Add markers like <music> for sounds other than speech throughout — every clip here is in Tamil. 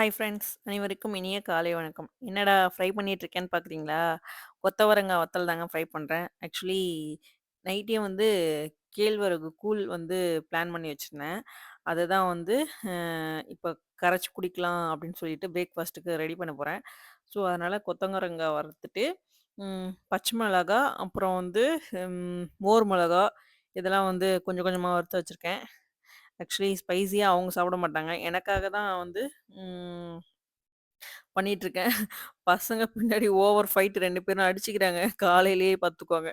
ஹாய் ஃப்ரெண்ட்ஸ் அனைவருக்கும் இனிய காலை வணக்கம். என்னடா ஃப்ரை பண்ணிட்டு இருக்கேன்னு பார்க்குறீங்களா? கொத்தவரங்காய் வத்தல் தாங்க ஃப்ரை பண்ணுறேன் ஆக்சுவலி நைட்டே வந்து கேழ்வரகு கூழ் வந்து பிளான் பண்ணி வச்சுருந்தேன். அதை தான் வந்து இப்போ கரைச்சி குடிக்கலாம் அப்படின்னு சொல்லிட்டு பிரேக்ஃபாஸ்ட்டுக்கு ரெடி பண்ண போகிறேன் ஸோ, அதனால் கொத்தவரங்காய் வறுத்துட்டு, பச்சை மிளகா, அப்புறம் வந்து மோர் மிளகா, இதெல்லாம் வந்து கொஞ்சம் கொஞ்சமாக வறுத்து வச்சுருக்கேன். ஆக்சுவலி ஸ்பைஸியாக அவங்க சாப்பிட மாட்டாங்க. எனக்காக தான் வந்து பண்ணிகிட்ருக்கேன் பசங்க பின்னாடி ஓவர் ஃபைட் ரெண்டு பேரும் அடிச்சுக்கிறாங்க. காலையிலேயே பார்த்துக்கோங்க.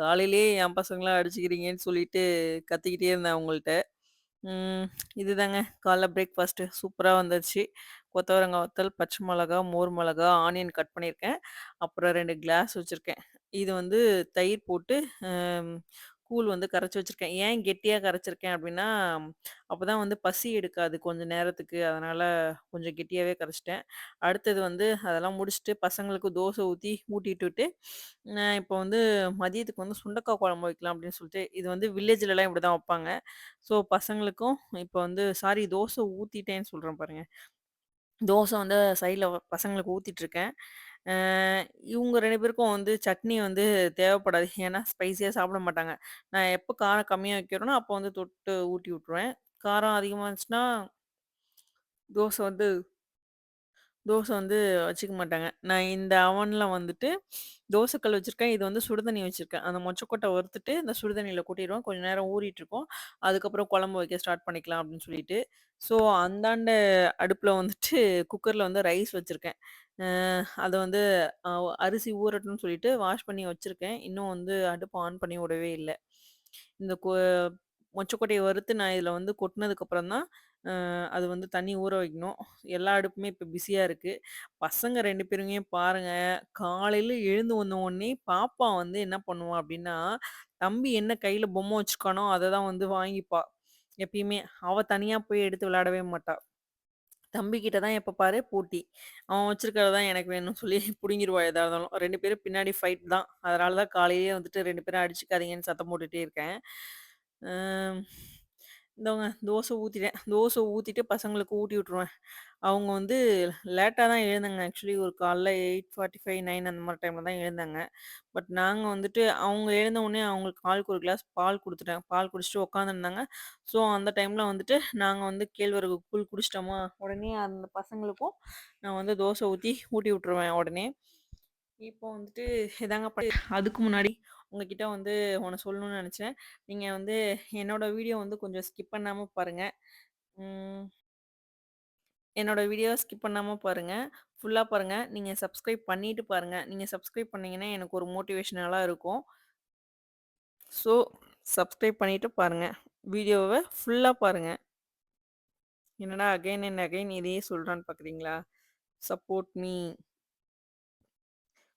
காலையிலேயே என் பசங்களாம் அடிச்சுக்கிறீங்கன்னு சொல்லிட்டு கத்திக்கிட்டே இருந்தேன் அவங்கள்ட்ட. இதுதாங்க காலைல பிரேக்ஃபாஸ்ட்டு சூப்பராக வந்துருச்சு. கொத்தவரங்காய் வத்தல், பச்சை மிளகா, மோர் மிளகா, ஆனியன் கட் பண்ணியிருக்கேன். அப்புறம் ரெண்டு கிளாஸ் வச்சுருக்கேன் இது வந்து தயிர் போட்டு கூழ் வந்து கரைச்சு வச்சிருக்கேன். ஏன் கெட்டியா கரைச்சிருக்கேன் அப்டின்னா, அப்பதான் வந்து பசி எடுக்காது கொஞ்ச நேரத்துக்கு. அதனால கொஞ்சம் கெட்டியாவே கரைச்சுட்டேன். அடுத்தது வந்து அதெல்லாம் முடிச்சுட்டு பசங்களுக்கு தோசை ஊத்தி ஊட்டிட்டு விட்டு, நான் இப்போ வந்து மதியத்துக்கு வந்து சுண்டக்காய் குழம்பு வைக்கலாம் அப்டின்னு சொல்லிட்டு இது வந்து வில்லேஜ்லலாம் இப்படிதான் வப்பாங்க. ஸோ பசங்களுக்கும் இப்போ வந்து சாரி தோசை ஊத்திட்டேன்னு சொல்றேன் பாருங்க. தோசை வந்து சைட்ல பசங்களுக்கு ஊத்திட்டுருக்கேன். அ இவங்க 2 பேருக்கும் வந்து சட்னி வந்து தேவைப்படாது. ஏன்னா ஸ்பைசியா சாப்பிட மாட்டாங்க. நான் எப்போ காரம் கம்மியா வைக்கிறேனோ, அப்போ வந்து தொட்டு ஊட்டி விட்டுருவேன். காரம் அதிகமா இருந்துச்சுன்னா தோசை வந்து தோசை வந்து வச்சுக்க மாட்டாங்க. நான் இந்த அவன்ல வந்துட்டு தோசைக்கல் வச்சுருக்கேன் வச்சிருக்கேன். இது வந்து சுடுதண்ணி வச்சுருக்கேன் வச்சிருக்கேன். அந்த மொச்சக்கொட்டை வறுத்துட்டு இந்த சுடுதண்ணியில் கொட்டிருவேன். கொஞ்ச நேரம் ஊறிட்டுருக்கும். அதுக்கப்புறம் குழம்பு வைக்க ஸ்டார்ட் பண்ணிக்கலாம் அப்படின்னு சொல்லிட்டு. ஸோ அந்தாண்ட அடுப்புல வந்துட்டு குக்கர்ல வந்து ரைஸ் வச்சிருக்கேன். அ அத வந்து அ அரிசி ஊறட்டும்னு சொல்லிட்டு வாஷ் பண்ணி வச்சிருக்கேன். இன்னும் வந்து அடுப்ப ஆன் பண்ணி விடவே இல்ல. இந்த கொ மொச்சக்கொட்டைய வறுத்து நான் இதில வந்து கொட்டுனதுக்கப்புறம் தான், அது வந்து தண்ணி ஊற வைக்கணும். எல்லா அடுப்புமே இப்ப பிஸியா இருக்கு. பசங்க 2 பேருமே பாருங்க, காலையில எழுந்து வந்த உடனே பாப்பா வந்து என்ன பண்ணுவா அப்படின்னா தம்பி என்ன கையில பொம்மை வச்சுருக்கானோ, அத தான் வந்து வாங்கிப்பா. எப்பயுமே. அவ தனியா போய் எடுத்து விளையாடவே மாட்டா. தம்பி கிட்ட தான் எப்ப பாரு போட்டி. அவன் வச்சிருக்கிறது தான் எனக்கு வேணும்னு சொல்லி <laughs> புடுங்கிருவா எதா இருந்தாலும். 2 பேரும் பின்னாடி ஃபைட் தான். அதனால தான் காலையிலேயே வந்துட்டு 2 பேரும் அடிச்சுக்காதீங்கன்னு சத்தம் போட்டுட்டே இருக்கேன். இந்தவங்க தோசை ஊத்திட்டேன். தோசை ஊத்திட்டு பசங்களுக்கு ஊட்டி விட்டுருவேன். அவங்க வந்து லேட்டா தான் எழுந்தாங்க. ஆக்சுவலி ஒரு காலைல 8:45, 9 அந்த மாரி டைம்ல தான் எழுந்தாங்க. பட் நாங்க வந்துட்டு அவங்க எழுந்த உடனே அவங்களுக்கு ஆளுக்கு ஒரு கிளாஸ் பால் குடுத்துட்டேன். பால் குடிச்சுட்டு உட்காந்துருந்தாங்க. ஸோ அந்த டைம்ல வந்துட்டு நாங்க வந்து கேழ்வரகு கூழ் குடிச்சிட்டோமா, உடனே அந்த பசங்களுக்கும் நான் வந்து தோசை ஊத்தி ஊட்டி விட்டுருவேன் உடனே. இப்போ வந்துட்டு இதாங்க ப அதுக்கு முன்னாடி உங்ககிட்ட வந்து ஒண்ணு சொல்லணும்னு நினச்சேன். நீங்கள் வந்து என்னோட வீடியோ வந்து கொஞ்சம் ஸ்கிப் பண்ணாமல் பாருங்கள் என்னோட வீடியோ ஸ்கிப் பண்ணாமல் பாருங்கள் ஃபுல்லாக பாருங்கள் நீங்கள் சப்ஸ்கிரைப் பண்ணிட்டு பாருங்கள் நீங்கள் சப்ஸ்கிரைப் பண்ணிங்கன்னா எனக்கு ஒரு மோட்டிவேஷனலாக இருக்கும். ஸோ சப்ஸ்கிரைப் பண்ணிவிட்டு பாருங்கள் வீடியோவை ஃபுல்லாக பாருங்கள் என்னடா அகைன் அண்ட் அகைன் இதையே சொல்கிறான்னு பார்க்குறீங்களா? Support me.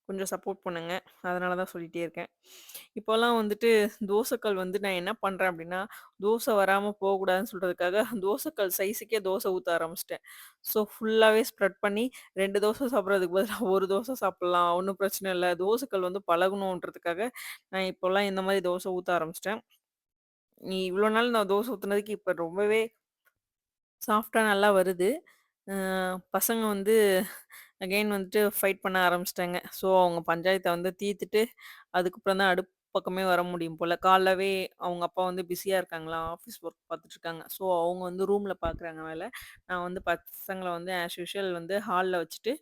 கொஞ்சம் சப்போர்ட் பண்ணுங்க. அதனால தான் சொல்லிகிட்டே இருக்கேன். இப்போல்லாம் வந்துட்டு தோசைக்கல் வந்து நான் என்ன பண்ணுறேன் அப்படின்னா தோசை வராமல் போகக்கூடாதுன்னு சொல்கிறதுக்காக தோசைக்கல் சைஸுக்கே தோசை ஊற்ற ஆரம்பிச்சிட்டேன் ஸோ ஃபுல்லாகவே ஸ்ப்ரெட் பண்ணி ரெண்டு தோசை சாப்பிட்றதுக்கு பதிலாக ஒரு தோசை சாப்பிட்லாம் ஒன்றும் பிரச்சனை இல்லை தோசைக்கல் வந்து பழகணுன்றதுக்காக நான் இப்போல்லாம் இந்த மாதிரி தோசை ஊற்ற ஆரம்பிச்சிட்டேன் நீ இவ்வளோ நாள் நான் தோசை ஊற்றுனதுக்கு இப்போ ரொம்பவே சாஃப்டாக நல்லா வருது. பசங்க வந்து அகைன் வந்துட்டு ஃபைட் பண்ண ஆரம்பிச்சிட்டாங்க. ஸோ அவங்க பஞ்சாயத்தை வந்து தீர்த்துட்டு, அதுக்கப்புறம் தான் அடுப்பு பக்கமே வர முடியும் போல். காலைலவே அவங்க அப்பா வந்து பிஸியாக இருக்காங்களா? ஆஃபீஸ் ஒர்க் பார்த்துட்ருக்காங்க. ஸோ அவங்க வந்து ரூமில் பார்க்குறாங்க வேலை. நான் வந்து பசங்களை வந்து ஆஸ் யூஷுவல் வந்து ஹாலில் வச்சுட்டு,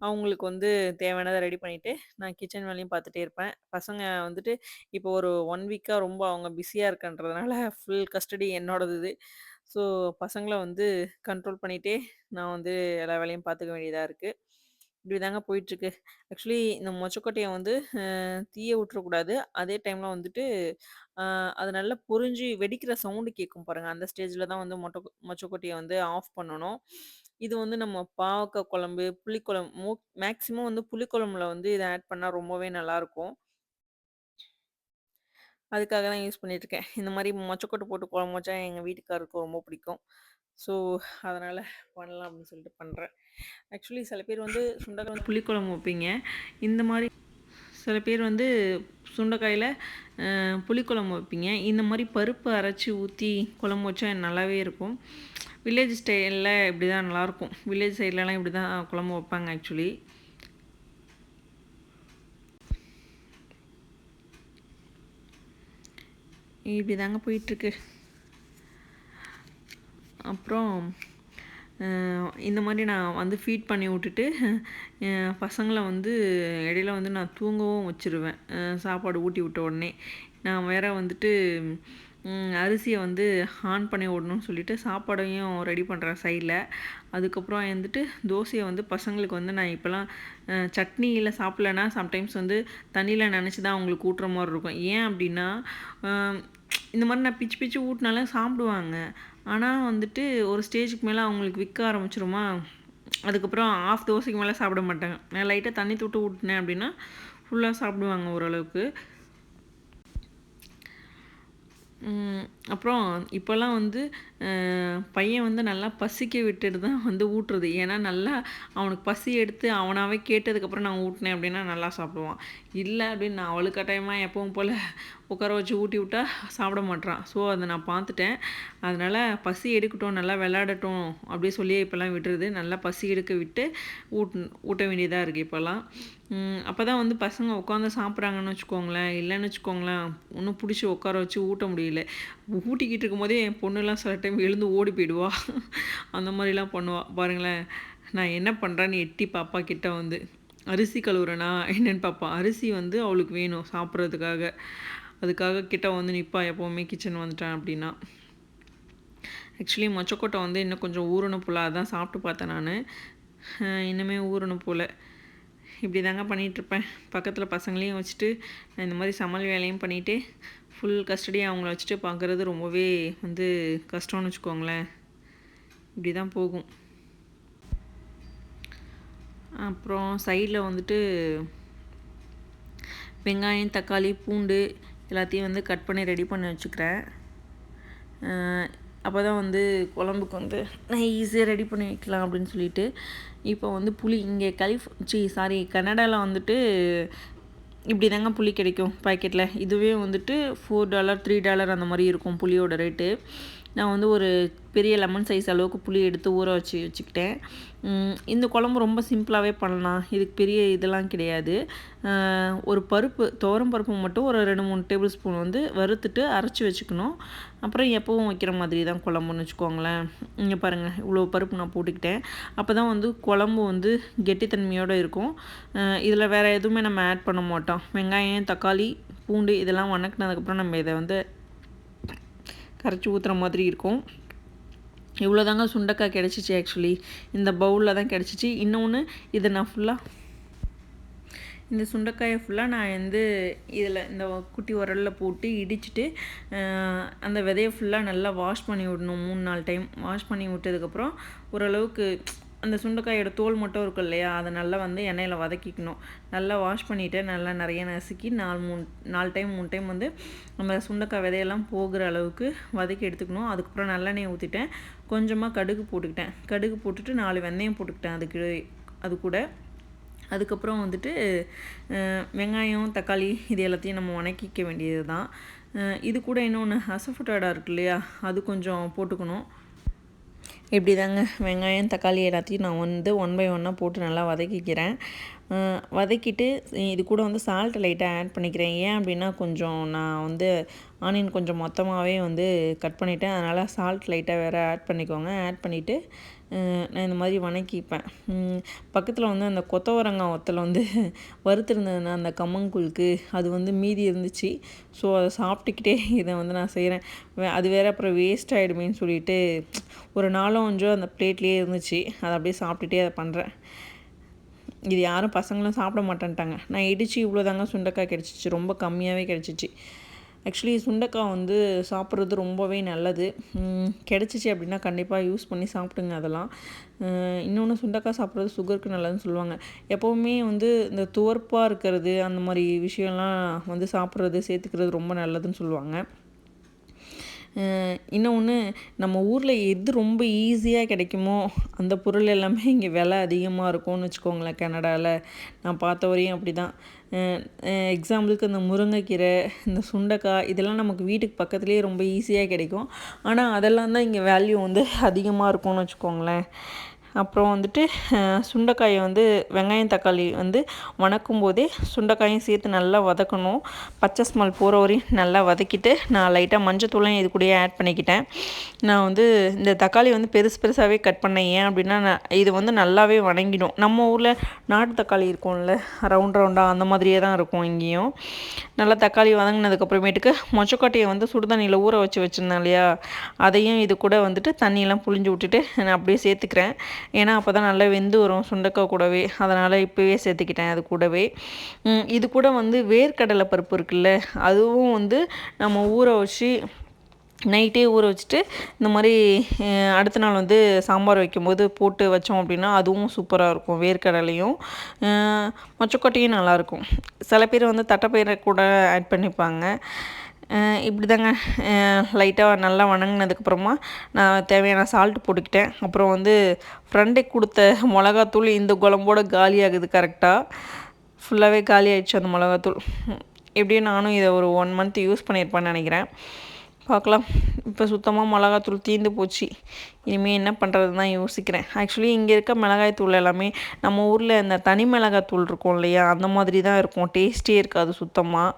அவங்களுக்கு வந்து தேவையானதை ரெடி பண்ணிவிட்டு நான் கிச்சன் வேலையும் பார்த்துட்டே இருப்பேன். பசங்க வந்துட்டு இப்போ ஒரு ஒன் வீக்காக ரொம்ப அவங்க பிஸியாக இருக்கன்றதுனால ஃபுல் கஸ்டடி என்னோடது இது. ஸோ பசங்கள வந்து கண்ட்ரோல் பண்ணிகிட்டே நான் வந்து எல்லா வேலையும் பார்த்துக்க வேண்டியதாக இருக்குது இப்படி இப்படிதாங்க போயிட்டுருக்கு. ஆக்சுவலி இந்த மொச்சக்கொட்டையை வந்து தீயை தீய விட்டுறக்கூடாது. அதே டைமில் வந்துட்டு, அ அது நல்லா பொரிஞ்சு வெடிக்கிற சவுண்டு கேட்கும் பாருங்கள் அந்த ஸ்டேஜில் தான் வந்து மொட்டை மொச்சக்கொட்டையை வந்து ஆஃப் பண்ணணும். இது வந்து நம்ம பாவக்காய் குழம்பு, புளிக்குழம்பு மோ மேக்ஸிமம் வந்து புளிக்குழம்புல வந்து இதை ஆட் பண்ணால் ரொம்பவே நல்லாயிருக்கும் அதுக்காக தான் யூஸ் பண்ணிட்டுருக்கேன். இந்த மாரி மொச்சக்கொட்டை போட்டு குழம்பு வச்சா எங்க வீட்டுக்காரருக்கு ரொம்ப பிடிக்கும். ஸோ அதனால பண்ணலாம் அப்படின்னு சொல்லிட்டு பண்றேன். ஆக்சுவலி சில பேர் வந்து சுண்டைக்காய் வந்து புளிக்குழம்பு வைப்பீங்க. இந்த மாரி சில பேர் வந்து சுண்டைக்காயில அ புளிக்குழம்பு வைப்பீங்க. இந்த மாரி பருப்பு அரைச்சு ஊத்தி குழம்பு வச்சா நல்லாவே இருக்கும். வில்லேஜ் ஸ்டைலில் இப்படி தான் நல்லாயிருக்கும் வில்லேஜ் சைட்லலாம் இப்படி தான் குழம்பு வைப்பாங்க ஆக்சுவலி இப்படி தாங்க போயிட்டுருக்கு. அப்புறம் இந்த மாதிரி நான் வந்து ஃபீட் பண்ணி விட்டுட்டு பசங்களை வந்து இடையில வந்து நான் தூங்கவும் வச்சுருவேன். சாப்பாடு ஊட்டி விட்ட உடனே. நான் வேற வந்துட்டு அரிசியை வந்து ஆன் பண்ணி விடணும்னு சொல்லிட்டு சாப்பாடையும் ரெடி பண்ணுறேன் சைடில் அதுக்கப்புறம் வந்துட்டு தோசையை வந்து பசங்களுக்கு வந்து நான் இப்போலாம் சட்னியில் சாப்பிட்லன்னா சம்டைம்ஸ் வந்து தண்ணியில் நினச்சி தான் அவங்களுக்கு ஊட்டுற மாதிரி இருக்கும். ஏன் அப்படின்னா இந்த மாதிரி நான் பிச்சு பிச்சு ஊட்டினாலே சாப்பிடுவாங்க. ஆனால் வந்துட்டு ஒரு ஸ்டேஜுக்கு மேலே அவங்களுக்கு விற்க ஆரம்பிச்சிருமா? அதுக்கப்புறம் ஆஃப் தோசைக்கு மேலே சாப்பிட மாட்டாங்க. நான் லைட்டாக தண்ணி தொட்டு ஊட்டினேன் அப்படின்னா ஃபுல்லாக சாப்பிடுவாங்க ஓரளவுக்கு. அப்புறம் இப்போல்லாம் வந்து பையன் வந்து நல்லா பசிக்க விட்டுட்டு தான் வந்து ஊட்டுறது. ஏன்னா நல்லா அவனுக்கு பசி எடுத்து அவனாகவே கேட்டதுக்கப்புறம் நான் ஊட்டினேன் அப்படின்னா நல்லா சாப்பிடுவான். இல்லை அப்படின்னு நான் அவளுக்கு கட்டாயமாக எப்பவும் போல் உட்கார வச்சு ஊட்டி விட்டா சாப்பிட மாட்றான். ஸோ அதை நான் பார்த்துட்டேன். அதனால் பசி எடுக்கட்டும் நல்லா விளையாடட்டும் அப்படி சொல்லி இப்போல்லாம் விட்டுறது நல்லா பசி எடுக்க விட்டு ஊட் ஊட்ட வேண்டியதாக இருக்குது இப்போல்லாம். அப்போ தான் வந்து பசங்க உட்காந்து சாப்பிட்றாங்கன்னு வச்சுக்கோங்களேன். இல்லைன்னு வச்சுக்கோங்களேன் ஒன்றும் பிடிச்சி உட்கார வச்சு ஊட்ட முடியல. ஊட்டிக்கிட்டு இருக்கும்போதே என் பொண்ணுலாம் சில டைம் எழுந்து ஓடி போயிடுவா. அந்த மாதிரிலாம் பண்ணுவாள் பாருங்களேன் நான் என்ன பண்ணுறேன்னு எட்டி பாப்பா கிட்ட வந்து. அரிசி கழுவுறனா? என்னென்னு பார்ப்பான். அரிசி வந்து அவளுக்கு வேணும் சாப்பிட்றதுக்காக. அதுக்காக கிட்ட வந்து நிற்பா எப்போவுமே கிச்சன் வந்துட்டேன் அப்படின்னா. ஆக்சுவலி மொச்சக்கொட்டை வந்து இன்னும் கொஞ்சம் ஊறணும் போல் அதான் சாப்பிட்டு பார்த்தேன் நான். இன்னுமே ஊறணும் போல் இப்படி தாங்க பண்ணிகிட்ருப்பேன். பக்கத்தில் பசங்களையும் வச்சுட்டு இந்த மாதிரி சமையல் வேலையும் பண்ணிவிட்டு ஃபுல் கஸ்டடி அவங்கள வச்சுட்டு பார்க்குறது ரொம்பவே வந்து கஷ்டம்னு வச்சுக்கோங்களேன். இப்படி தான் போகும். அப்புறம் சைடில் வந்துட்டு வெங்காயம் தக்காளி பூண்டு எல்லாத்தையும் வந்து கட் பண்ணி ரெடி பண்ணி வச்சுக்கிறேன். அப்போ தான் வந்து குழம்புக்கு வந்து நான் ஈஸியாக ரெடி பண்ணி வைக்கலாம் அப்படின்னு சொல்லிட்டு. இப்போ வந்து புளி இங்கே கலிஃப் சி சாரி கனடாவில் வந்துட்டு இப்படி தாங்க புளி கிடைக்கும் பாக்கெட்டில் இதுவே வந்துட்டு ஃபோர் டாலர் த்ரீ டாலர் அந்த மாதிரி இருக்கும் புளியோட ரேட்டு நான் வந்து ஒரு பெரிய லெமன் சைஸ் அளவுக்கு புளி எடுத்து ஊற வச்சு வச்சுக்கிட்டேன். இந்த குழம்பு ரொம்ப சிம்பிளாகவே பண்ணலாம். இதுக்கு பெரிய இதெல்லாம் கிடையாது. ஒரு பருப்பு துவரம் பருப்பு மட்டும் ஒரு ரெண்டு மூணு டேபிள் ஸ்பூன் வந்து வறுத்துட்டு அரைச்சி வச்சுக்கணும். அப்புறம் எப்பவும் வைக்கிற மாதிரி தான் குழம்புன்னு வச்சுக்கோங்களேன். இங்கே பாருங்கள் இவ்வளோ பருப்பு நான் போட்டுக்கிட்டேன். அப்போ தான் வந்து குழம்பு வந்து கெட்டித்தன்மையோடு இருக்கும். இதில் வேறு எதுவுமே நம்ம ஆட் பண்ண மாட்டோம். வெங்காயம் தக்காளி பூண்டு இதெல்லாம் வணக்கினதுக்கப்புறம் நம்ம இதை வந்து கரைச்சி ஊற்றுற மாதிரி இருக்கும். இவ்வளோதாங்க சுண்டக்காய் கிடச்சிச்சு ஆக்சுவலி இந்த பவுலில் தான் கிடச்சிச்சு. இன்னொன்று இதை நான் ஃபுல்லாக இந்த சுண்டைக்காயை ஃபுல்லாக நான் வந்து இதில் இந்த குட்டி உரலில் போட்டு இடிச்சிட்டு அந்த விதையை ஃபுல்லாக நல்லா வாஷ் பண்ணி விடணும் மூணு நாலு டைம் வாஷ் பண்ணி விட்டதுக்கப்புறம் ஓரளவுக்கு அந்த சுண்டைக்காயோட தோல் மட்டும் இருக்கும் இல்லையா? அதை நல்லா வந்து எண்ணெயில் வதக்கிக்கணும். நல்லா வாஷ் பண்ணிவிட்டு நல்லா நிறைய நசுக்கி நாலு மூணு நாலு டைம் மூணு டைம் வந்து நம்ம சுண்டைக்காய் விதையெல்லாம் போகிற அளவுக்கு வதக்கி எடுத்துக்கணும். அதுக்கப்புறம் நல்லெண்ணெய் ஊற்றிட்டேன் கொஞ்சமாக கடுகு போட்டுக்கிட்டேன். கடுகு போட்டுட்டு நாலு வெந்தயம் போட்டுக்கிட்டேன் அதுக்கு அது கூட. அதுக்கப்புறம் வந்துட்டு வெங்காயம் தக்காளி இது எல்லாத்தையும் நம்ம வணக்கிக்க வேண்டியது தான் இது கூட இன்னொன்று அசஃபுட்டாடா இருக்கு இல்லையா? அது கொஞ்சம் போட்டுக்கணும். இப்படி தாங்க வெங்காயம் தக்காளி எல்லாத்தையும் நான் வந்து ஒன் பை ஒன்னாக போட்டு நல்லா வதக்கிக்கிறேன். வதக்கிட்டு இது கூட வந்து சால்ட் லைட்டாக ஆட் பண்ணிக்கிறேன். ஏன் அப்படின்னா கொஞ்சம் நான் வந்து ஆனியன் கொஞ்சம் மொத்தமாகவே வந்து கட் பண்ணிட்டேன். அதனால் சால்ட் லைட்டாக வேறு ஆட் பண்ணிக்கோங்க. ஆட் பண்ணிவிட்டு நான் இந்த மாதிரி வணக்கிப்பேன் பக்கத்தில் வந்து அந்த கொத்தவரங்காய் ஒத்தல் வந்து வறுத்துருந்ததுன்னா அந்த கம்மங்குழுக்கு அது வந்து மீதி இருந்துச்சு. ஸோ அதை சாப்பிட்டுக்கிட்டே இதை வந்து நான் செய்கிறேன் அது வேறு அப்புறம் வேஸ்ட் ஆகிடுமேன்னு சொல்லிட்டு ஒரு நாளும் கொஞ்சம் அந்த பிளேட்லேயே இருந்துச்சு. அதை அப்படியே சாப்பிட்டுட்டே அதை பண்ணுறேன் இது யாரும் பசங்களும் சாப்பிட மாட்டேன்ட்டாங்க. நான் இடித்து இவ்வளோ தாங்க சுண்டைக்காய் கிடச்சிச்சு. ரொம்ப கம்மியாகவே கிடச்சிச்சு. ஆக்சுவலி சுண்டைக்காய் வந்து சாப்பிட்றது ரொம்பவே நல்லது. கிடச்சிச்சு அப்படின்னா கண்டிப்பாக யூஸ் பண்ணி சாப்பிடுங்க அதெல்லாம். இன்னொன்று சுண்டைக்காய் சாப்பிட்றது சுகருக்கு நல்லதுன்னு சொல்லுவாங்க. எப்போவுமே வந்து இந்த துவர்ப்பாக இருக்கிறது அந்த மாதிரி விஷயம்லாம் வந்து சாப்பிட்றது சேர்த்துக்கிறது ரொம்ப நல்லதுன்னு சொல்லுவாங்க. இன்னொன்று நம்ம ஊரில் எது ரொம்ப ஈஸியாக கிடைக்குமோ அந்த பொருள் எல்லாமே இங்கே விலை அதிகமாக இருக்கும்னு வச்சுக்கோங்களேன் கனடாவில் நான் பார்த்த வரையும் அப்படி தான் எக்ஸாம்பிளுக்கு இந்த முருங்கைக்கீரை இந்த சுண்டைக்காய் இதெல்லாம் நமக்கு வீட்டுக்கு பக்கத்துலேயே ரொம்ப ஈஸியாக கிடைக்கும். ஆனால் அதெல்லாம் தான் இங்கே வேல்யூ வந்து அதிகமாக இருக்கும்னு வச்சுக்கோங்களேன். அப்புறம் வந்துட்டு சுண்டைக்காயை வந்து வெங்காயம் தக்காளி வந்து வணக்கும் போதே சுண்டைக்காயும் சேர்த்து நல்லா வதக்கணும். பச்சை ஸ்மெல் போகிற வரையும் நல்லா வதக்கிட்டு நான் லைட்டாக மஞ்சத்தூளையும் இது கூடயே ஆட் பண்ணிக்கிட்டேன். நான் வந்து இந்த தக்காளி வந்து பெருசு பெருசாகவே கட் பண்ணேன். ஏன் அப்படின்னா நான் இது வந்து நல்லாவே வணங்கிடும். நம்ம ஊரில் நாட்டு தக்காளி இருக்கும்ல ரவுண்ட் ரவுண்டாக அந்த மாதிரியே தான் இருக்கும் இங்கேயும். நல்லா தக்காளி வதங்கினதுக்கப்புறமேட்டுக்கு மொச்சக்கொட்டையை வந்து சுடுதண்ணியில் ஊற வச்சு வச்சுருந்தேன் இல்லையா? அதையும் இது கூட வந்துட்டு தண்ணியெல்லாம் புழிஞ்சு விட்டுட்டு நான் அப்படியே சேர்த்துக்கிறேன். ஏன்னா அப்போ தான் நல்லா வெந்து வரும் சுண்டக்காய் கூடவே. அதனால் இப்போவே சேர்த்துக்கிட்டேன் அது கூடவே. இது கூட வந்து வேர்க்கடலை பருப்பு இருக்குல்ல அதுவும் வந்து நம்ம ஊற வச்சு நைட்டே ஊற வச்சுட்டு இந்த மாதிரி அடுத்த நாள் வந்து சாம்பார் வைக்கும்போது போட்டு வச்சோம் அப்படின்னா அதுவும் சூப்பராக இருக்கும் வேர்க்கடலையும். மொச்சக்கொட்டையும் நல்லாயிருக்கும் சில பேர் வந்து தட்டைப்பயிரை கூட ஆட் பண்ணிப்பாங்க. இப்படி தாங்க லைட்டாக நல்லா வணங்கினதுக்கப்புறமா நான் தேவையான சால்ட்டு போட்டுக்கிட்டேன். அப்புறம் வந்து ஃப்ரெண்டே கொடுத்த மிளகாத்தூள் இந்த குழம்போட காலியாகுது கரெக்டாக ஃபுல்லாகவே காலி அந்த மிளகாத்தூள். எப்படியும் நானும் இதை ஒரு ஒன் மந்த் யூஸ் பண்ணியிருப்பேன்னு நினைக்கிறேன். பார்க்கலாம். இப்போ சுத்தமாக மிளகாத்தூள் தீர்ந்து போச்சு. இனிமேல் என்ன பண்ணுறது தான் யோசிக்கிறேன். ஆக்சுவலி இங்கே இருக்க மிளகாய் தூள் எல்லாமே நம்ம ஊரில் இந்த தனி மிளகாய் தூள் இருக்கும் இல்லையா? அந்த மாதிரி தான் இருக்கும். டேஸ்ட்டே இருக்காது சுத்தமாக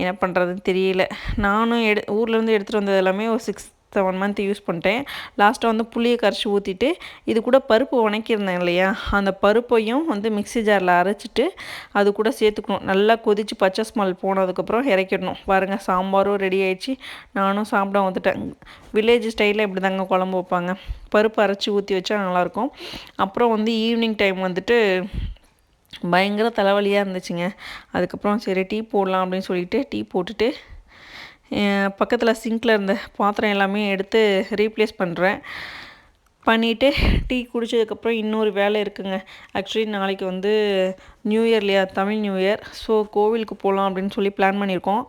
என்ன பண்ணுறதுன்னு தெரியல. நானும் எடு ஊர்லேருந்து எடுத்துகிட்டு வந்தது எல்லாமே ஒரு சிக்ஸ் செவன் மந்த் யூஸ் பண்ணிட்டேன். லாஸ்ட்டாக வந்து புளியை கரைச்சி ஊற்றிட்டு இது கூட பருப்பு உணக்கியிருந்தேன் இல்லையா? அந்த பருப்பையும் வந்து மிக்சி ஜாரில் அரைச்சிட்டு அது கூட சேர்த்துக்கணும். நல்லா கொதித்து பச்சை ஸ்மெல் போனதுக்கப்புறம் இறக்கிடணும். பாருங்கள் சாம்பாரும் ரெடி ஆயிடுச்சு. நானும் சாப்பிட வந்துட்டேன். வில்லேஜ் ஸ்டைலில் இப்படி தாங்க குழம்பு வைப்பாங்க. பருப்பு அரைச்சி ஊற்றி வச்சா நல்லாயிருக்கும். அப்புறம் வந்து ஈவினிங் டைம் வந்துட்டு பயங்கர தலைவலியாக இருந்துச்சுங்க. அதுக்கப்புறம் சரி டீ போடலாம் அப்படின்னு சொல்லிட்டு டீ போட்டுட்டு பக்கத்தில் சிங்கில் இருந்த பாத்திரம் எல்லாமே எடுத்து ரீப்ளேஸ் பண்ணுறேன் பண்ணிவிட்டு டீ குடித்ததுக்கப்புறம் இன்னொரு வேலை இருக்குங்க. ஆக்சுவலி நாளைக்கு வந்து நியூ இயர் இல்லையா? தமிழ் நியூ இயர் ஸோ கோவிலுக்கு போகலாம் அப்படின்னு சொல்லி பிளான் பண்ணியிருக்கோம்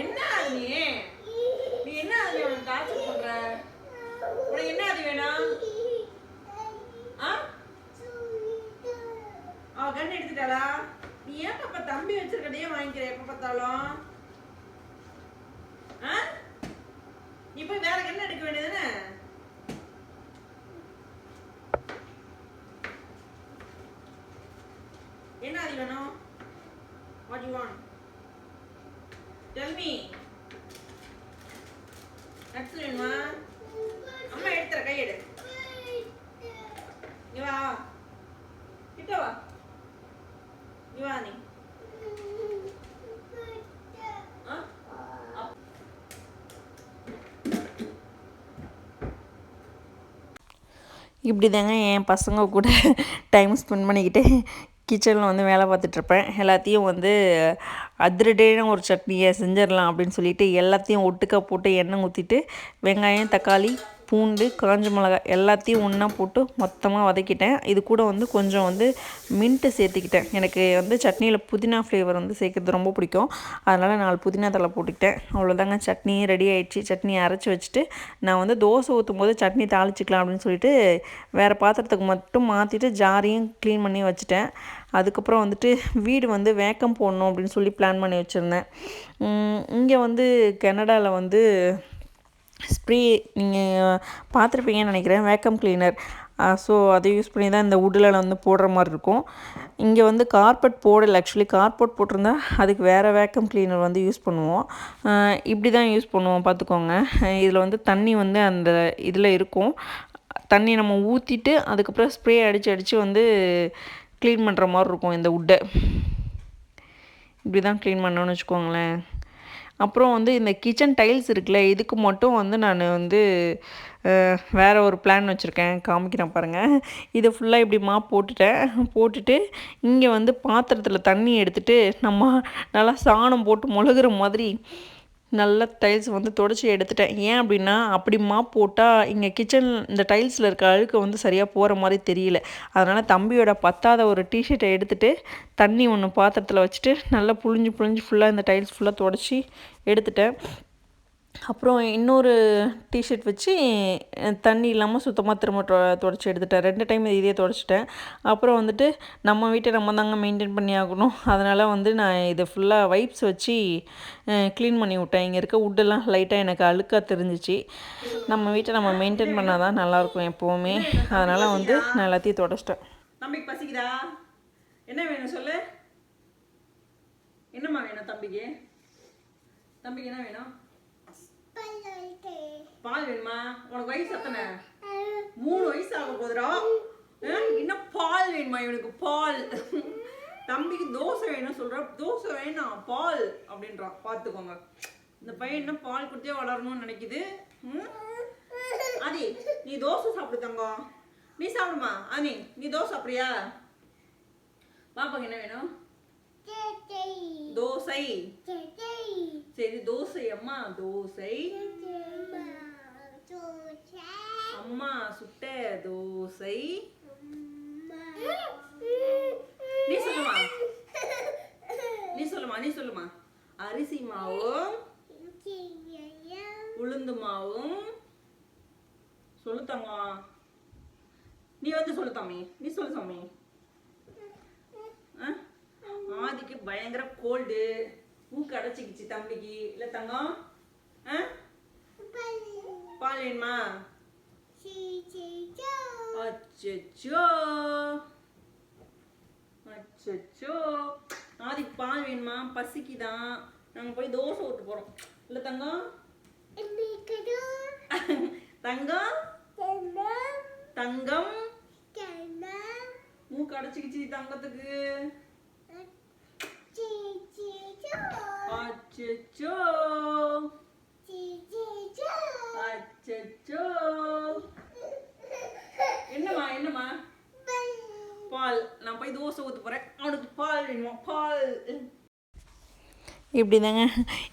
என்ன நீ என்ன உனக்கு என்ன அது வேணும் அவ கண் நீ ஏன் பாப்பா தம்பி வச்சிருக்கதையே வாங்கிக்கிற எப்ப பார்த்தாலும்? நீ போய் வேற என்ன எடுக்க வேண்டியதுன்னு என்ன அது வேணும்? What you want tell me nuts வேணுமா அம்மா எடுத்துற கையெடு இங்க வா கிட்ட வா யுவானி இப்படி தாங்க என் பசங்க கூட டைம் ஸ்பெண்ட் பண்ணிக்கிட்டு கிச்சனில் வந்து வேலை பார்த்துட்ருப்பேன் எல்லாத்தையும் வந்து அதிரடியான ஒரு சட்னியை செஞ்சிடலாம் அப்படின்னு சொல்லிட்டு எல்லாத்தையும் ஒட்டுக்கா போட்டு எண்ணெய் ஊற்றிட்டு வெங்காயம் தக்காளி பூண்டு காஞ்ச மிளகாய் எல்லாத்தையும் ஒன்றா போட்டு மொத்தமாக வதக்கிட்டேன். இது கூட வந்து கொஞ்சம் வந்து மின்ட்டு சேர்த்துக்கிட்டேன். எனக்கு வந்து சட்னியில் புதினா ஃப்ளேவர் வந்து சேர்க்குறது ரொம்ப பிடிக்கும். அதனால் நாலு புதினா தலை போட்டுக்கிட்டேன். அவ்வளோதாங்க சட்னி ரெடி ஆகிடுச்சு சட்னி அரைச்சி வச்சுட்டு நான் வந்து தோசை ஊற்றும் போது சட்னி தாளிச்சிக்கலாம் அப்படின்னு சொல்லிட்டு வேறு பாத்திரத்துக்கு மட்டும் மாற்றிட்டு ஜாரியும் க்ளீன் பண்ணி வச்சுட்டேன். அதுக்கப்புறம் வந்துட்டு வீடு வந்து வேக்கம் போடணும் அப்படின்னு சொல்லி பிளான் பண்ணி வச்சுருந்தேன். இங்கே வந்து கனடாவில் வந்து ஸ்ப்ரே நீங்கள் பார்த்துருப்பீங்கன்னு நினைக்கிறேன் வேக்கம் கிளீனர் ஸோ அதை யூஸ் பண்ணி தான் இந்த உட்டில் வந்து போடுற மாதிரி இருக்கும். இங்கே வந்து கார்பெட் போடலை ஆக்சுவலி கார்பெட் போட்டிருந்தா அதுக்கு வேறு வேக்கம் கிளீனர் வந்து யூஸ் பண்ணுவோம். இப்படி தான் யூஸ் பண்ணுவோம் பார்த்துக்கோங்க. இதில் வந்து தண்ணி வந்து அந்த இதில் இருக்கும். தண்ணி நம்ம ஊற்றிட்டு அதுக்கப்புறம் ஸ்ப்ரே அடித்து அடித்து வந்து க்ளீன் பண்ணுற மாதிரி இருக்கும் இந்த உட்டை இப்படி தான் க்ளீன் பண்ணோன்னு வச்சுக்கோங்களேன். அப்புறம் வந்து இந்த கிச்சன் டைல்ஸ் இருக்குல்ல இதுக்கு மட்டும் வந்து நான் வந்து வேறு ஒரு பிளான் வச்சுருக்கேன். காமிக்கிறேன் பாருங்கள் இதை ஃபுல்லாக இப்படி மாப் போட்டுட்டேன். போட்டுட்டு இங்கே வந்து பாத்திரத்தில் தண்ணி எடுத்துகிட்டு நம்ம நல்லா சாணம் போட்டு முழுகிற மாதிரி நல்ல டைல்ஸ் வந்து தொடச்சி எடுத்துட்டேன். ஏன் அப்படின்னா அப்படிமா போட்டால் இங்கே கிச்சன் இந்த டைல்ஸில் இருக்க அழுக்கு வந்து சரியாக போகிற மாதிரி தெரியல. அதனால் தம்பியோட பத்தாத ஒரு டிஷர்ட்டை எடுத்துகிட்டு தண்ணி ஒன்று பாத்திரத்தில் வச்சுட்டு நல்லா புழிஞ்சு புழிஞ்சு ஃபுல்லாக இந்த டைல்ஸ் ஃபுல்லாக தொடச்சி எடுத்துட்டேன். அப்புறம் இன்னொரு டிஷர்ட் வச்சு தண்ணி இல்லாமல் சுத்தமாக திரும்ப தொ தொடச்சி எடுத்துட்டேன். ரெண்டு டைம் இதே தொடச்சிட்டேன். அப்புறம் வந்துட்டு நம்ம வீட்டை நம்ம தாங்க மெயின்டைன் பண்ணி ஆகணும். அதனால் வந்து நான் இதை ஃபுல்லாக வைப்ஸ் வச்சு க்ளீன் பண்ணி விட்டேன். இங்கே இருக்க உட்டெல்லாம் லைட்டாக எனக்கு அழுக்காக தெரிஞ்சிச்சு. நம்ம வீட்டை நம்ம மெயின்டைன் பண்ணால் தான் நல்லாயிருக்கும் எப்போவுமே. அதனால் வந்து நான் எல்லாத்தையும் தொடச்சிட்டேன். தம்பிக்கு பசிக்குதா? என்ன வேணும் சொல்லு? என்னம்மா வேணும் தம்பிக்கு? தம்பிக்கு என்ன வேணும்? பால் வேணுமா? உனக்கு வயசு எத்தனை? மூணு வயசு ஆக போதுடா இன்னும் பால் வேணுமா இவனுக்கு? பால். தம்பிக்கு தோசை வேணும் சொல்ற. தோசை வேணாம் பால் அப்படின்றான் பார்த்துக்கோங்க இந்த பையன் இன்னும் பால் கொடுத்தே வளரணும்னு நினைக்குது? ஆதி நீ தோசை சாப்பிடு தங்கம் நீ சாப்பிடுமா? ஆனி நீ தோசை சாப்பிடுறியா? பாப்பாக்கு என்ன வேணும்? தோசை. சரி தோசை அம்மா தோசை. அம்மா சுட்ட தோசை. நீ சொல்லுமா? நீ சொல்லுமா நீ சொல்லுமா? அரிசி மாவும் உளுந்து மாவும் சொல்லு தங்கம் நீ வந்து சொல்லு தம்பி நீ சொல்லு சாமி. ஆ? ஆதிக்கு பயங்கர கோல்டு மூக்கு அடைச்சிக்கிச்சு தம்பிக்கு. இல்ல தங்கம்? பால் வேணுமா? அச்சச்சோ. அச்சச்சோ. ஆதிக்கு பால் வேணுமா? பசிக்குதான். நாங்க போய் தோசை ஊட்ட போறோம். இல்ல தங்கம். தங்கம்? தங்கம். மூக்கு அடைச்சிக்கிச்சு தங்கத்துக்கு. அச்சச்சோ அச்சச்சோ என்னம்மா என்னம்மா? <laughs> பால். நான் போய் தோசை ஊத்த போறேன். அவனுக்கு பால் வேணுமா? பால். இப்படி தாங்க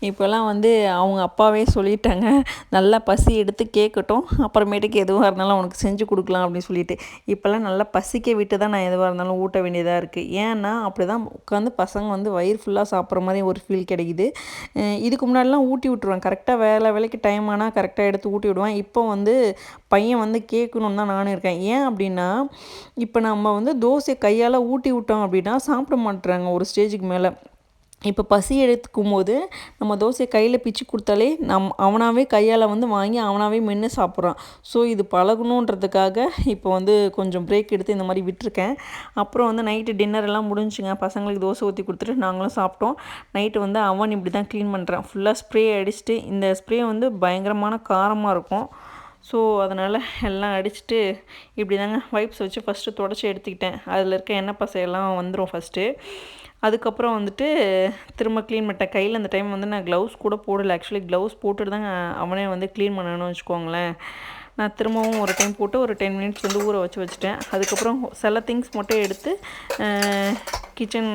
இப்போல்லாம் வந்து அவங்க அப்பாவே சொல்லிட்டாங்க. நல்லா பசி எடுத்து கேட்கட்டும். அப்புறமேட்டுக்கு எதுவாக இருந்தாலும் அவனுக்கு செஞ்சு கொடுக்கலாம் அப்படின்னு சொல்லிட்டு. இப்போல்லாம் நல்லா பசிக்க விட்டு தான் நான் எதுவாக இருந்தாலும் ஊட்ட வேண்டியதாக இருக்குது ஏன்னா அப்படி தான் உட்காந்து பசங்க வந்து வயிறு ஃபுல்லாக சாப்பிட்ற மாதிரி ஒரு ஃபீல் கிடைக்குது. இதுக்கு முன்னாடிலாம் ஊட்டி விட்ருவேன் கரெக்டாக வேலை வேலைக்கு டைம் ஆனால் கரெக்டாக எடுத்து ஊட்டி விடுவேன். இப்போ வந்து பையன் வந்து கேட்கணுன்னு தான் நானும் இருக்கேன். ஏன் அப்படின்னா இப்போ நம்ம வந்து தோசை கையால் ஊட்டி விட்டோம் அப்படின்னா சாப்பிட மாட்டுறாங்க ஒரு ஸ்டேஜுக்கு மேலே. இப்போ பசி எடுத்துக்கும் போது நம்ம தோசையை கையில் பிச்சு கொடுத்தாலே நம் அவனாவே கையால் வந்து வாங்கி அவனாவே மென்று சாப்பிட்றான். ஸோ இது பழகணுன்றதுக்காக இப்போ வந்து கொஞ்சம் பிரேக் எடுத்து இந்த மாதிரி விட்டுருக்கேன். அப்புறம் வந்து நைட்டு டின்னர் எல்லாம் முடிஞ்சுங்க. பசங்களுக்கு தோசை ஊற்றி கொடுத்துட்டு நாங்களும் சாப்பிட்டோம். நைட்டு வந்து அவன் இப்படி தான் க்ளீன் பண்ணுறேன் ஃபுல்லாக ஸ்ப்ரே அடிச்சுட்டு இந்த ஸ்ப்ரே வந்து பயங்கரமான காரமாக இருக்கும். ஸோ அதனால் எல்லாம் அடிச்சுட்டு இப்படி தாங்க வைப்ஸ் வச்சு ஃபஸ்ட்டு தொடச்சி எடுத்துக்கிட்டேன். அதில் இருக்க எண்ணெய் பசையெல்லாம் வந்துடும் ஃபஸ்ட்டு அதுக்கப்புறம் வந்துட்டு திரும்ப க்ளீன் பண்ணிட்டேன் கையில் அந்த டைம் வந்து நான் க்ளவுஸ் கூட போடலை. ஆக்சுவலி க்ளவுஸ் போட்டுட்டு தான் அவனே வந்து க்ளீன் பண்ணணும்னு வச்சுக்கோங்களேன். நான் திரும்பவும் ஒரு டைம் போட்டு ஒரு டென் மினிட்ஸ் வந்து ஊற வச்சு வச்சுட்டேன். அதுக்கப்புறம் சில திங்ஸ் மட்டும் எடுத்து கிச்சன்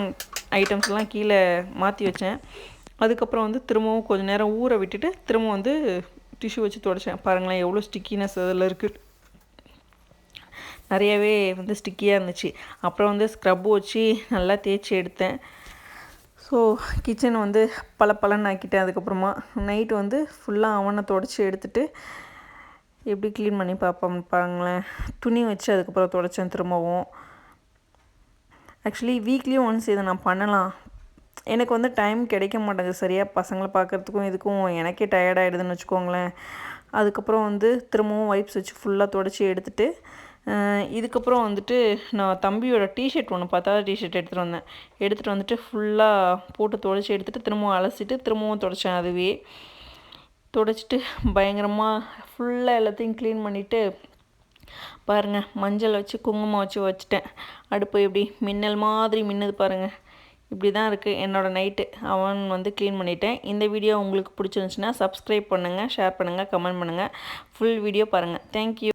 ஐட்டம்ஸ்லாம் கீழே மாற்றி வச்சேன். அதுக்கப்புறம் வந்து திரும்பவும் கொஞ்ச நேரம் ஊற விட்டுட்டு திரும்ப வந்து டிஷ்யூ வச்சு துடைச்சேன். பாருங்களேன் எவ்வளோ ஸ்டிக்கினஸ் அதில் இருக்குது நிறையவே வந்து ஸ்டிக்கியாக இருந்துச்சு. அப்புறம் வந்து ஸ்க்ரப் வச்சு நல்லா தேய்ச்சி எடுத்தேன். ஸோ கிச்சன் வந்து பல பலன்னு ஆக்கிட்டேன். அதுக்கப்புறமா நைட்டு வந்து ஃபுல்லாக அவனை தொடச்சி எடுத்துட்டு எப்படி க்ளீன் பண்ணி பார்ப்போம் பாருங்களேன். துணி வச்சு அதுக்கப்புறம் தொடச்சேன் திரும்பவும். ஆக்சுவலி வீக்லி ஒன்ஸ் இதை நான் பண்ணலாம். எனக்கு வந்து டைம் கிடைக்க மாட்டேங்குது. சரியாக பசங்களை பார்க்குறதுக்கும் இதுக்கும் எனக்கே டயர்ட் ஆகிடுதுன்னு வச்சுக்கோங்களேன். அதுக்கப்புறம் வந்து திரும்பவும் வைப்ஸ் வச்சு ஃபுல்லாக தொடச்சி எடுத்துகிட்டு இதுக்கப்புறம் வந்துட்டு நான் தம்பியோட டிஷர்ட் ஒன்று பத்தாவது டிஷர்ட் எடுத்துகிட்டு வந்தேன். எடுத்துகிட்டு வந்துட்டு ஃபுல்லாக போட்டு தொடச்சி எடுத்துகிட்டு திரும்பவும் அலசிட்டு திரும்பவும் தொடச்சேன் அதுவே. தொடச்சிட்டு பயங்கரமாக ஃபுல்லாக எல்லாத்தையும் க்ளீன் பண்ணிவிட்டு பாருங்கள் மஞ்சள் வச்சு குங்குமம் வச்சு வச்சுட்டேன். அடுப்பு எப்படி மின்னல் மாதிரி மின்னுது பாருங்கள் இப்படி தான் இருக்குது என்னோடய நைட்டு அவன் வந்து க்ளீன் பண்ணிட்டேன். இந்த வீடியோ உங்களுக்கு பிடிச்சிருந்துச்சுன்னா சப்ஸ்கிரைப் பண்ணுங்கள் ஷேர் பண்ணுங்கள் கமெண்ட் பண்ணுங்கள் ஃபுல் வீடியோ பாருங்கள் தேங்க்யூ